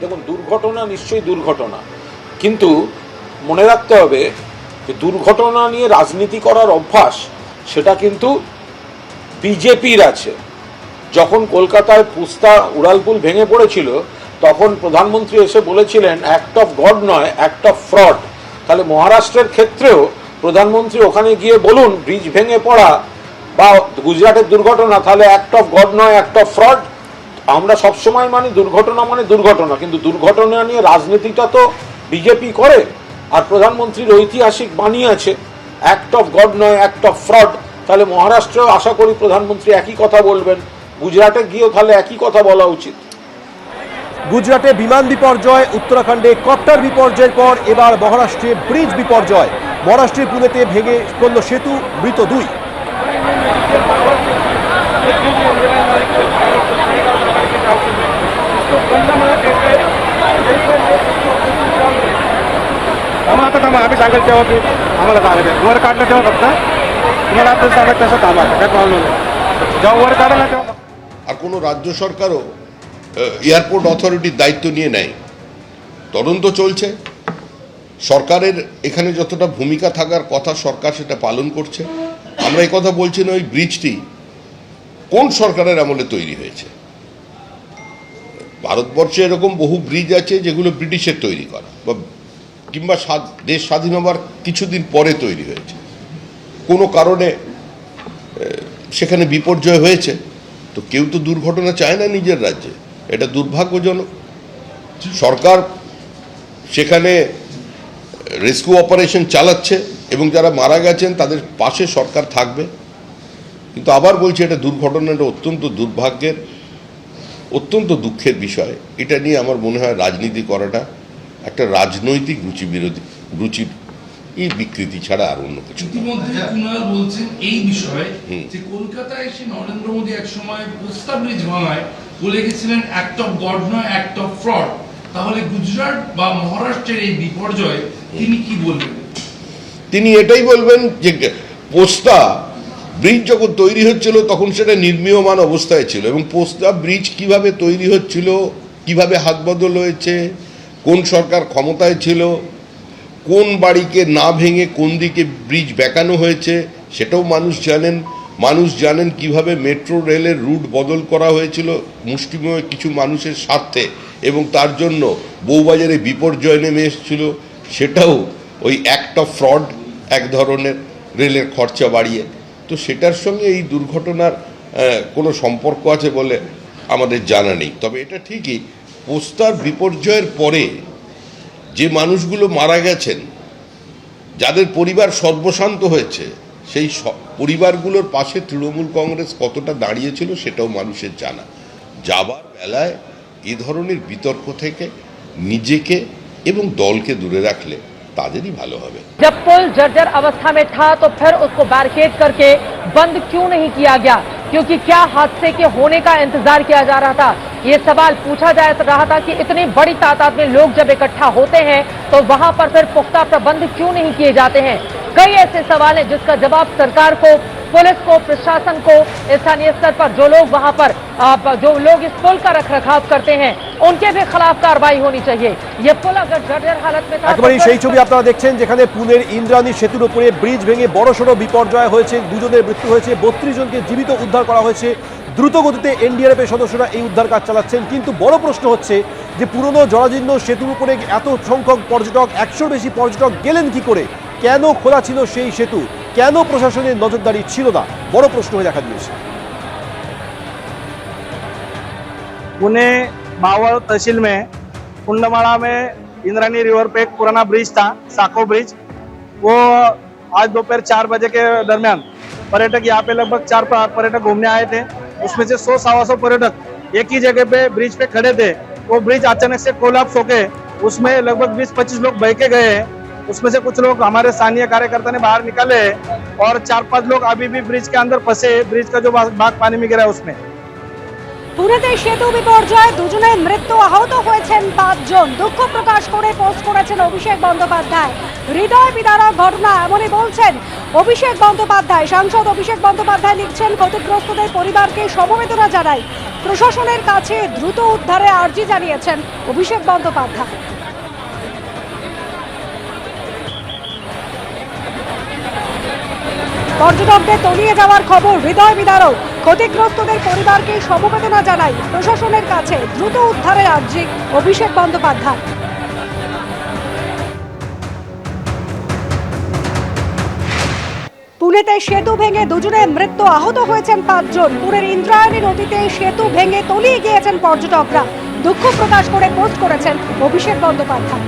দেখুন, দুর্ঘটনা নিশ্চয়ই দুর্ঘটনা। কিন্তু মনে রাখতে হবে যে দুর্ঘটনা নিয়ে রাজনীতি করার অভ্যাস, সেটা কিন্তু বিজেপির আছে। যখন কলকাতায় পুস্তা উড়ালপুল ভেঙে পড়েছিল, তখন প্রধানমন্ত্রী এসে বলেছিলেন অ্যাক্ট অফ গড নয় অ্যাক্ট অফ ফ্রড তাহলে মহারাষ্ট্রের ক্ষেত্রেও প্রধানমন্ত্রী ওখানে গিয়ে বলুন ব্রিজ ভেঙে পড়া বা গুজরাটের দুর্ঘটনা, তাহলে অ্যাক্ট অফ গড নয় অ্যাক্ট অফ ফ্রড আমরা সবসময় মানে দুর্ঘটনা মানে দুর্ঘটনা, কিন্তু দুর্ঘটনা নিয়ে রাজনীতিটা তো বিজেপি করে আর প্রধানমন্ত্রীর ঐতিহাসিক বাণী আছে। অ্যাক্ট অফ গড নয় অ্যাক্ট অফ ফ্রড তাহলে মহারাষ্ট্রেও আশা করি প্রধানমন্ত্রী একই কথা বলবেন। গুজরাটে গিয়েও তাহলে একই কথা বলা উচিত। গুজরাটে বিমান বিপর্যয়, উত্তরাখণ্ডে কপ্টার বিপর্যয়ের পর এবার মহারাষ্ট্রে ব্রিজ বিপর্যয়। মহারাষ্ট্রের পুনেতে ভেঙে পড়ল সেতু, মৃত দুই। थांबा आता थांबा आम्ही सांगायला तेव्हा की आम्हाला सांगायचं वर काढलं तेव्हा फक्त तुम्हाला आता सांगायचं तसं थांबा काय प्रॉब्लेम नाही जेव्हा वर काढा ना तेव्हा আর কোনো রাজ্য সরকারও এয়ারপোর্ট অথরিটির দায়িত্ব নিয়ে নেয় তদন্ত চলছে সরকারের এখানে যতটা ভূমিকা থাকার কথা সরকার সেটা পালন করছে আমরা এই কথা বলছি না ওই ব্রিজটি কোন সরকারের আমলে তৈরি হয়েছে ভারতবর্ষে এরকম বহু ব্রিজ আছে যেগুলো ব্রিটিশের তৈরি করা। বা কিংবা দেশ স্বাধীন হবার কিছুদিন পরে তৈরি হয়েছে। কোনো কারণে সেখানে বিপর্যয় হয়েছে। তো কেউ তো দুর্ঘটনা চায় না নিজের রাজ্যে। এটা দুর্ভাগ্যজনক। সরকার সেখানে রেস্কিউ অপারেশন চালাচ্ছে এবং যারা মারা গেছেন তাদের পাশে সরকার থাকবে। কিন্তু আবার বলছি, এটা দুর্ঘটনাটা অত্যন্ত দুর্ভাগ্যের। অত্যন্ত দুঃখের বিষয়। এটা নিয়ে আমার মনে হয় রাজনীতি করাটা একটা রাজনৈতিক রুচি বিরোধী রুচির এই বিকৃতি ছাড়া আর অন্য কিছু বলছেন এই বিষয়ে যে কলকাতায় এসে নরেন্দ্র মোদী এক সময় পোস্তা ব্রিজ ভাঙায় বলে গেছিলেন অ্যাক্ট অফ গড নয় অ্যাক্ট অফ ফ্রড তাহলে গুজরাট বা মহারাষ্ট্রের এই বিপর্যয় তিনি কি বলবেন? তিনি এটাই বলবেন যে পোস্তা ব্রিজ যখন তৈরি হচ্ছিল, তখন সেটা নির্মীয়মান অবস্থায় ছিল এবং পোস্তা ব্রিজ কীভাবে তৈরি হচ্ছিল, কীভাবে হাত বদল হয়েছে, কোন সরকার ক্ষমতায় ছিল, কোন বাড়িকে না ভেঙে কোন দিকে ব্রিজ বেঁকানো হয়েছে, সেটাও মানুষ জানেন। মানুষ জানেন কীভাবে মেট্রো রেলের রুট বদল করা হয়েছিল, মুষ্টিমেয় কিছু মানুষের স্বার্থে এবং তার জন্য বউবাজারে বিপর্যয় নেমে এসেছিল। সেটাও ওই একটা ফ্রড এক ধরনের রেলের খরচা বাড়িয়ে তো সেটার সঙ্গে এই দুর্ঘটনার কোনো সম্পর্ক আছে বলে আমাদের জানা নেই। তবে এটা ঠিকই পোস্তার বিপর্যয়ের পরে যে মানুষগুলো মারা গেছেন, যাদের পরিবার সর্বশান্ত হয়েছে, সেই পরিবারগুলোর পাশে তৃণমূল কংগ্রেস কতটা দাঁড়িয়েছিল সেটাও মানুষের জানা। যাবার বেলায় এ ধরনের বিতর্ক থেকে নিজেকে এবং দলকে দূরে রাখলে তাদেরই ভালো হবে जब पुल जर्जर अवस्था में था तो फिर उसको बैरिकेड करके बंद क्यों नहीं किया गया क्योंकि क्या हादसे के होने का इंतजार किया जा रहा था ये सवाल पूछा जा रहा था कि इतनी बड़ी तादाद में लोग जब इकट्ठा होते हैं तो वहां पर फिर पुख्ता प्रबंध क्यों नहीं किए जाते हैं कई ऐसे सवाल हैं जिसका जवाब सरकार को पुलिस को प्रशासन को स्थानीय स्तर पर जो लोग वहां पर आ, जो लोग इस पुल का रख रखाव करते हैं उनके भी खिलाफ कार्रवाई होनी चाहिए ये पुल अगर जर्जर हालत में था तो একেবারেই फिर সেই ছবি আপনারা দেখছেন যেখানে পুনের ইন্দ্রাণী সেতুর উপরে ব্রিজ ভেঙে বড়সড় বিপর্যয় হয়েছে দুজনের মৃত্যু হয়েছে বত্রিশ জনকে জীবিত উদ্ধার করা হয়েছে দ্রুত গতিতে এনডিআরএফ এর সদস্যরা এই উদ্ধার কাজ চালাচ্ছেন কিন্তু বড় প্রশ্ন হচ্ছে যে পুরনো জরাজীর্ণ সেতুর উপরে এত সংখ্যক পর্যটক একশোর বেশি পর্যটক গেলেন কি করে কেন খোলা ছিল সেই সেতু কেন প্রশাসনের নজরদারি ছিল না বড় প্রশ্ন হয়ে দেখা দিয়েছে पुणे मावळ तहसील में कुंडमाड़ा में इंद्रानी रिवर पे एक पुराना ब्रिज था साको ब्रिज वो आज दोपहर चार बजे के दरमियान पर्यटक यहाँ पे लगभग चार प- पर्यटक घूमने आए थे उसमें से सौ सवा सौ पर्यटक एक ही जगह पे ब्रिज पे खड़े थे वो ब्रिज अचानक से कोलाप्स होके उसमें लगभग 20-25 लोग बह के गए उसमें से कुछ लोग हमारे स्थानीय कार्यकर्ता ने बाहर निकाले और चार पांच लोग अभी भी ब्रिज के अंदर फंसे ब्रिज का जो भाग भाग पानी में गिरा है उसमें পুনেতে সেতু বিপর্যয় দুজনের মৃত্যু আহত হয়েছেন পাঁচজন দুঃখ প্রকাশ করে পোস্ট করেছেন জানিয়েছেন অভিষেক বন্দ্যোপাধ্যায় হৃদয় বিদারক ঘটনা এমনই বলছেন অভিষেক বন্দ্যোপাধ্যায় সাংসদ অভিষেক বন্দ্যোপাধ্যায় লিখছেন ক্ষতিগ্রস্তদের পরিবারকে সমবেদনা জানাই প্রশাসনের কাছে দ্রুত উদ্ধারে আর্জি জানিয়েছেন অভিষেক বন্দ্যোপাধ্যায় পর্যটকদের তলিয়ে যাওয়ার খবর হৃদয় বিদারক। ক্ষতিগ্রস্তদের পরিবারকে সমবেদনা জানাই প্রশাসনের কাছে দ্রুত উদ্ধারে আর্জি অভিষেক বন্দ্যোপাধ্যায়। পুনেতে সেতু ভেঙে দুজনে মৃত্যু আহত হয়েছেন পাঁচজন। পুরের ইন্দ্রায়ণী নদীতে সেতু ভেঙে তলিয়ে গিয়েছেন পর্যটকরা। দুঃখ প্রকাশ করে পোস্ট করেছেন অভিষেক বন্দ্যোপাধ্যায়।